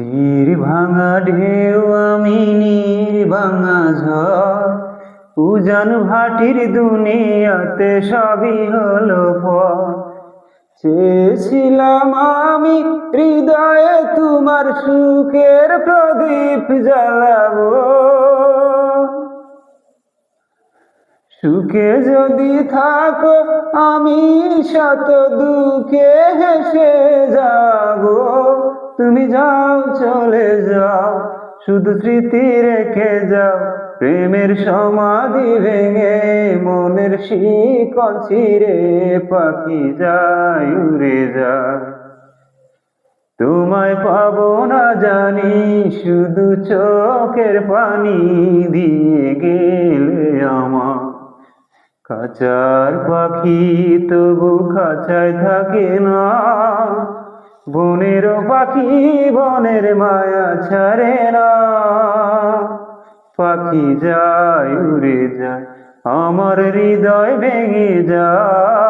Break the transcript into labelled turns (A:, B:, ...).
A: তীর ভাঙা ঢেউ আমি নীর ভাঙা ঝড়। উজান ভাটির দুনিয়াতে সবই হলো পর চেয়েছিলাম আমি হৃদয়ে তোমার সুখের প্রদীপ জ্বালাবো। সুখে যদি থাকো আমি শত দুঃখে হেসে তুমি যাও, চলে যাও, শুধু স্মৃতি রেখে যাও। প্রেমের সমাধি ভেঙে মনের শিকল ছিঁড়ে পাখি যায়, উড়ে যায়। তোমায় পাবো না জানি, শুধু চোখের পানি দিয়ে গেলে আমার। খাঁচার পাখি তবু খাঁচায় থাকে না বনের পাখি বনের মায়া ছাড়ে না। পাখি যায় উড়ে যায় আমার হৃদয় ভেঙে যায়।